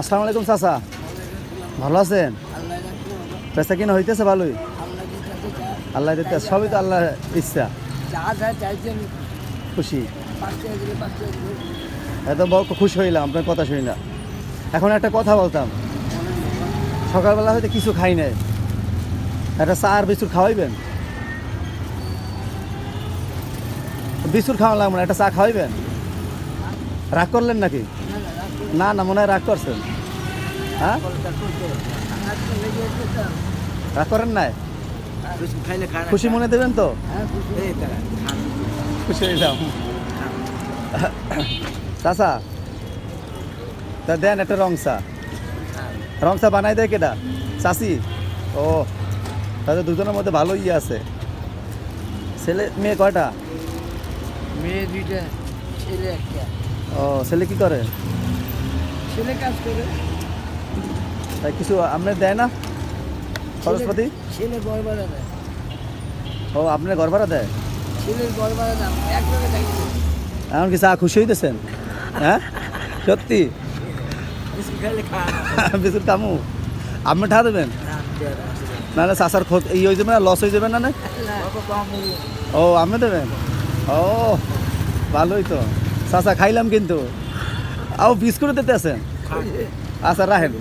আসসালামু আলাইকুম চাচা। ভালো আছেন? পেশা কিনা হইতেছে ভালোই। আল্লাহ দিতে সবই তো আল্লাহ ইচ্ছা। খুশি। এত বড় খুশি হইলাম আপনার কথা শুনি না। এখন একটা কথা বলতাম। সকালবেলা হয়তো কিছু খাই নাই। একটা চা আর বিস্কুট খাওয়াইবেন? বিস্কুট খাওয়া লাগবে না একটা চা খাওয়াইবেন? রাগ করলেন নাকি? না না মনে হয় রাগ করছেন। হ্যাঁ? রাগ করেন নাই? খুশি মনে দেবেন তো? খুশি খুশি হইলাম চাচা তা দেন একটা রং চা। রং চা বানাই দেয় কেটা চাষি ও তাদের দুজনের মধ্যে ভালো ইয়ে আছে। ছেলে মেয়ে কয়টা? মেয়ে দুইটা ছেলে একটা। ও ছেলে কি করে? ছেলে কাজ করে। তাই কিছু আপনার দেয় না? খরচপাতি? ছেলে ঘর ভাড়া দেয়। ও আপনার ঘর ভাড়া দেয়? ছেলের ঘর ভাড়া দাম এক টাকা থাকি এমন কি চা খুশি হইতেছেন? হ্যাঁ? সত্যি? বিস্কুট কামু আপনি ঠা দেবেন? নাহলে চাষার খোঁজ ই হয়ে যাবে না লস হয়ে যাবে না না? ও আপনি দেবেন? ও ভালোই তো। চাচা খাইলাম কিন্তু। আও বিস্কুট দিতে আছেন আচ্ছা রাহেন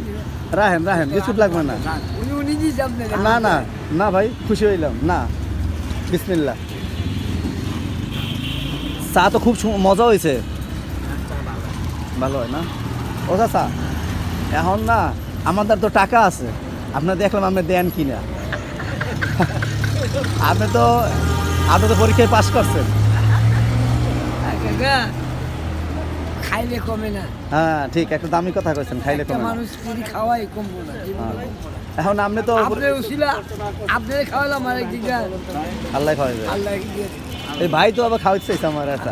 রাহেন রাহেন বিস্কুট লাগবে না। না না না ভাই, খুশি হইলাম, না। বিসমিল্লা চা তো খুব মজা হয়েছে ভালো হয় না? ও চাচা, এখন না, আমাদের তো টাকা আছে। আপনার দেখলাম আপনি দেন কিনা। আপনি তো আপনি তো পরীক্ষায় পাশ করছেন। কাকা খাইলে কমে না। হ্যাঁ ঠিক একটা দামি কথা কইছেন খাইলে কমে মানুষ যদি খাওয়াই কমবো না হ্যাঁ। এখন আপনি তো খাওয়ালাম আরেক দিকে আল্লাহ খাওয়াইবে। আল্লাহ এই ভাই তো আবার খাওয়াইতে চাইছে আমার একটা।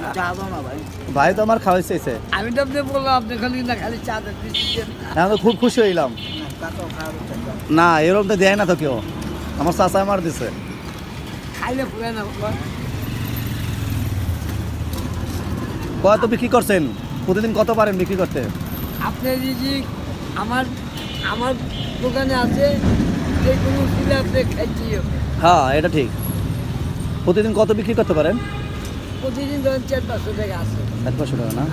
ভাই। ভাই তো আমার খাওয়াইতে চাইছে আমি তো আপনি বললাম আপনি খালি না খালি চা তো খুব খুশি হইলাম। না এরকম তো দেয় না তো কেউ। আমার চাচা আমার দিছে। খাইলে পুরে না কত বিক্রি করছেন? প্রতিদিন কত পারেন বিক্রি করতে? আপনি যদি আমার আমার দোকানে আছে যে কোনো উশিলা আপনি খাইছি হ্যাঁ এটা ঠিক। প্রতিদিন কত বিক্রি করতে পারেন? প্রতিদিন ধরেন চার পাঁচশো টাকা আছে। এক পাঁচশো টাকা না?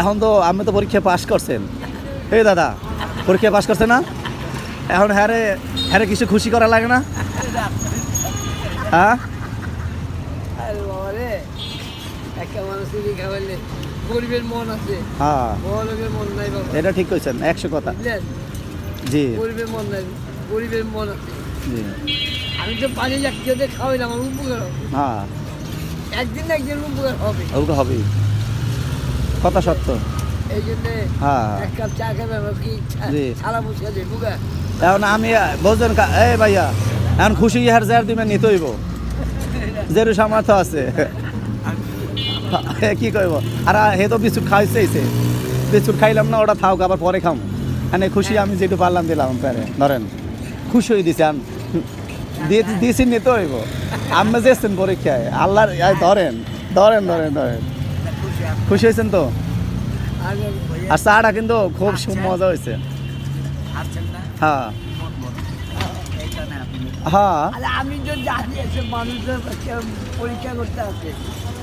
এখন তো আপনি তো পরীক্ষা পাস করছেন। এই দাদা পরীক্ষা পাস করছে না? এখন হ্যারে হ্যারে কিছু খুশি করা লাগে না? হ্যাঁ? একটা মানুষ গরিবের মন আছে। হ্যাঁ। বড় মন নাই বাবা। এটা ঠিক কইছেন একশো কথা। জি। গরিবের মন নাই গরিবের মন আছে। জি। আমি তো পানি জাতীয়তে খাওয়াইলাম আমার উপকার হবে। হ্যাঁ। একদিন না একদিন উপকার হবে। ওগুলো হবেই। কথা সত্য। এই জন্যে হ্যাঁ। এক কাপ চা খাবে আমার কি। ছালা বসে আছে বুকা এখন আমি বলছেন এই ভাইয়া এখন খুশি ইহার জার দিবেন নিতে হইব যেরু সামর্থ্য আছে। কি কইব? আর হে তো বিস্কুট খাইছে বিস্কুট খাইলাম না ওটা থাক আবার পরে খাম। মানে খুশি আমি যেটু পারলাম দিলাম প্যারে ধরেন। খুশি হয়ে দিছে আম দিয়ে দিয়েছি নিতে হইব। আপনি যেছেন পরীক্ষায় আল্লাহর ধরেন ধরেন ধরেন ধরেন। খুশি হয়েছেন তো? আর আর চাটা কিন্তু খুব মজা হয়েছে হ্যাঁ। হ্যাঁ। আমি তো জানি এসব মানুষের পরীক্ষা করতে আছে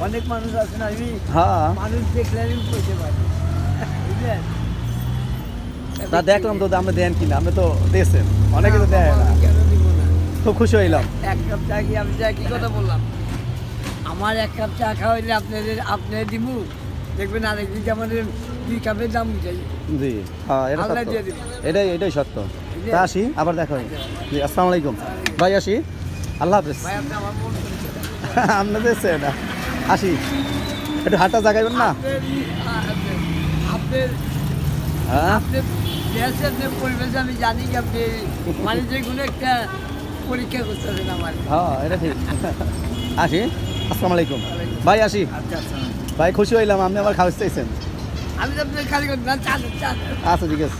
অনেক মানুষ আছে না আমি হ্যাঁ। মানুষ দেখলে আমি বুঝতে পারি। বুঝলেন? তা দেখলাম তো আপনি দেন কিনা আপনি তো দিয়েছেন। অনেকে তো দেয় না। খুব খুশি হইলাম। এক কাপ চা কি আমি চা কি কথা বললাম? আমার এক কাপ চা খাওয়াইলে আপনাদের আপনাদের দিব? দেখবেন আরেক দিকে আমাদের দুই কাপের দাম উঠে জি হ্যাঁ এটা সত্য। এটাই এটাই সত্য। তা আসি আবার দেখা হয় জি আসসালামু আলাইকুম। ভাই আসি। আল্লাহ হাফিজ। ভাই আপনি আমার মন করেছেন। আপনি দিয়েছেন আসি। একটু হাঁটা জাগাইবেন না? হ্যাঁ? পরিবেশে আমি জানি আপনি মানে যে কোনো একটা পরীক্ষা আমার হ্যাঁ এটা ঠিক। আসি। আসসালামু আলাইকুম। ভাই আসি। ভাই খুশি হইলাম আপনি আমার চাইছেন আমি তো আপনার খালি না আচ্ছা ঠিক আছে।